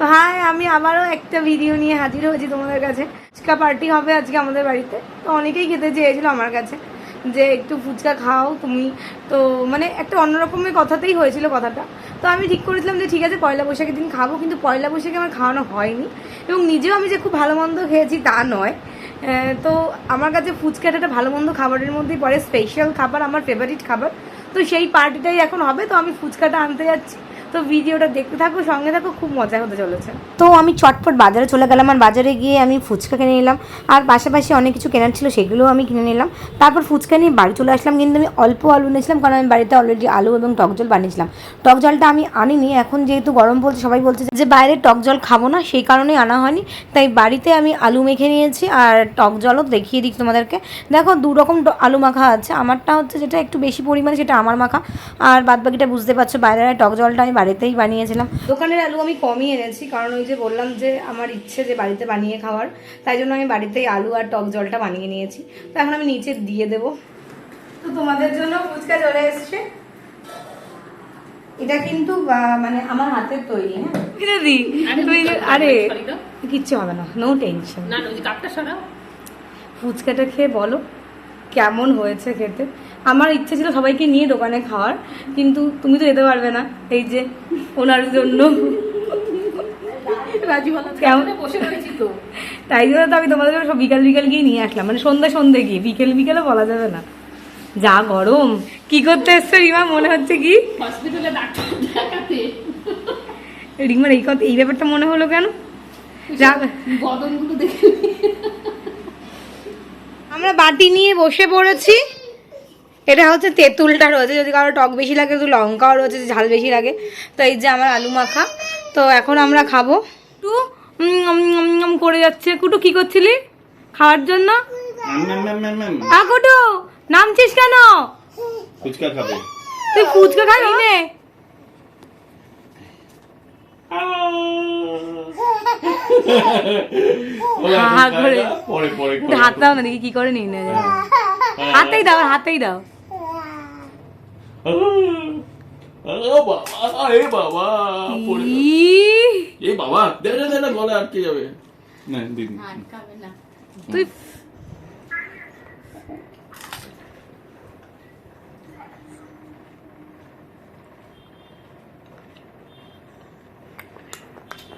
তো হাই, আমি আবারও একটা ভিডিও নিয়ে হাজির হয়েছি তোমাদের কাছে। ফুচকা পার্টি হবে আজকে আমাদের বাড়িতে। তো অনেকেই খেতে চেয়েছিল আমার কাছে যে একটু ফুচকা খাও তুমি। তো মানে একটা অন্যরকমের কথাতেই হয়েছিল কথাটা। তো আমি ঠিক করেছিলাম যে ঠিক আছে, পয়লা বৈশাখের দিন খাব, কিন্তু পয়লা বৈশাখে আমার খাওয়ানো হয়নি। এবং নিজেও আমি যে খুব ভালো মন্দ খেয়েছি তা নয়। তো আমার কাছে ফুচকাটা একটা ভালো মন্দ খাবারের মধ্যেই পড়ে। স্পেশাল খাবার, আমার ফেভারিট খাবার। তো সেই পার্টিটাই এখন হবে। তো আমি ফুচকাটা আনতে যাচ্ছি। তো ভিডিওটা দেখতে থাকো, সঙ্গে থাকো, খুব মজা হতে চলেছে। তো আমি চটপট বাজারে চলে গেলাম আর বাজারে গিয়ে আমি ফুচকা কিনে নিলাম। আর পাশাপাশি অনেক কিছু কেনার ছিল, সেগুলোও আমি কিনে নিলাম। তারপর ফুচকা নিয়ে বাড়ি চলে আসলাম, কিন্তু আমি অল্প আলু নিয়েছিলাম কারণ আমি বাড়িতে অলরেডি আলু এবং টক জল বানিয়েছিলাম। টক জলটা আমি আনিনি, এখন যেহেতু গরম পড়ছে, সবাই বলছে যে বাইরে টক জল খাব না, সেই কারণেই আনা হয়নি। তাই বাড়িতে আমি আলু মেখে নিয়েছি আর টক জলও দেখিয়ে দিই তোমাদেরকে। দেখো, দু রকম আলু মাখা আছে। আমারটা হচ্ছে যেটা একটু বেশি পরিমাণে, সেটা আমার মাখা। আর বাদবাকিটা বুঝতে পারছ, বাইরের টক জলটা আমি বাড়িতেই বানিয়েছিলাম। দোকানের আলু আমি কমই এনেছি কারণ ওই যে বললাম যে আমার ইচ্ছে যে বাড়িতে বানিয়ে খাওয়ার তাই জন্য আমি বাড়িতেই আলু আর টক জলটা বানিয়ে নিয়েছি। তো এখন আমি নিচে দিয়ে দেব। তো তোমাদের জন্য ফুচকা চলে এসছে। এটা কিন্তু মানে আমার হাতের তৈরি হ্যাঁ? দিদি আরে কিচ্ছু হবে না নো টেনশন না না ওই কাপটা সরাও। ফুচকাটা খেয়ে বলো কেমন হয়েছে খেতে? আমার ইচ্ছে ছিল সবাইকে নিয়ে দোকানে খাওয়ার কিন্তু তুমি তো যেতে পারবে না এই যে ওনার জন্য। রাজুবালা কেমন? বসে রয়েছি তো। তাই জন্য তো আমি তোমাদের সব বিকাল বিকাল গিয়ে নিয়ে আসলাম মানে সন্ধ্যা সন্ধ্যে গিয়ে বিকেল বিকেলে বলা যাবে না। যা গরম। কি করতে এসছো রিমা? মনে হচ্ছে কি? রিমার এই কথা এই ব্যাপারটা মনে হলো কেন? যা আমরা বাটি নিয়ে বসে পড়েছি। এটা হচ্ছে তেঁতুলটা রয়েছে যদি কারও টক বেশি লাগে তো লঙ্কাও রয়েছে যে ঝাল বেশি লাগে। তো এই যে আমার আলু মাখা। তো এখন আমরা খাব। একটু করে যাচ্ছে। কুটু কি করছিলি? খাওয়ার জন্য? কুটু নামছিস কেন? ফুচকা খাবে। তুই ফুচকা খাবি নে। ওরা হা ফুচকা করে। খা, পরে পরে। একটু হাত দাও না দেখি কি করে নিই না জানি। হাতেই দাও হাতেই দাও। বাবা এ বাবা পড়ে গেল। ই, এ বাবা দে দে দে না গলা আটকে যাবে না দিদি খাবে না তুই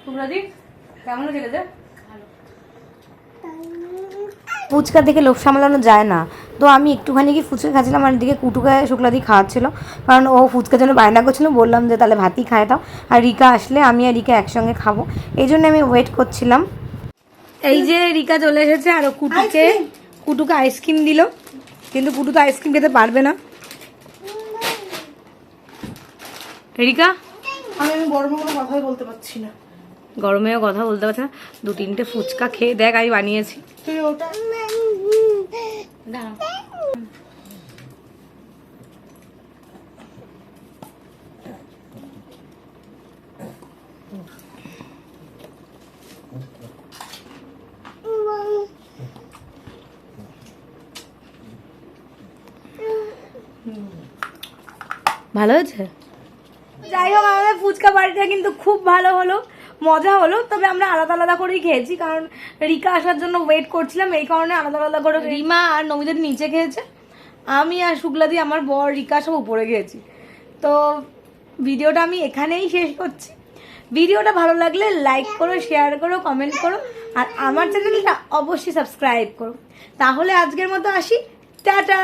তোমরা কেমন হয়েছে ফুচকা দেখে লোভ সামলানো যায় না তো আমি একটুখানি কি ফুচকা খাচ্ছিলাম আর এদিকে কুটুকা শুক্লা দিয়ে খাওয়াচ্ছিল। কারণ ও ফুচকার জন্য বায়না করছিল বললাম যে তাহলে ভাতই খায় দাও। আর রিকা আসলে আমি আর রিকা একসঙ্গে খাব। এই জন্য আমি ওয়েট করছিলাম। এই যে রিকা চলে এসেছে আর কুটুকে কুটুকে আইসক্রিম দিল। কিন্তু কুটু তো আইসক্রিম খেতে পারবে না। রিকা? আমি আমি গরমে কোনো কথাই বলতে পারছি না। গরমেও কথা বলতে পারছি না। দু তিনটে ফুচকা খেয়ে দেখ আমি বানিয়েছি। তুই ওটা ভালো হয়েছে? যাই হোক আমাদের ফুচকা বাড়িটা কিন্তু খুব ভালো হলো। মজা হলো, তবে আমরা আলাদা আলাদা করেই খেয়েছি, কারণ রিকা আসার জন্য ওয়েট করছিলাম, এই কারণে আলাদা আলাদা করে রিমা আর নমিতাদি নিচে খেয়েছে, আমি আর শুক্লা শুক্লাদি, আমার বর, রিকা সব উপরে খেয়েছি। তো ভিডিওটা আমি এখানেই শেষ করছি। ভিডিওটা ভালো লাগলে লাইক করো শেয়ার করো কমেন্ট করো, আর আমার চ্যানেলটা অবশ্যই সাবস্ক্রাইব করো। তাহলে আজকের মতো আসি। টাটা!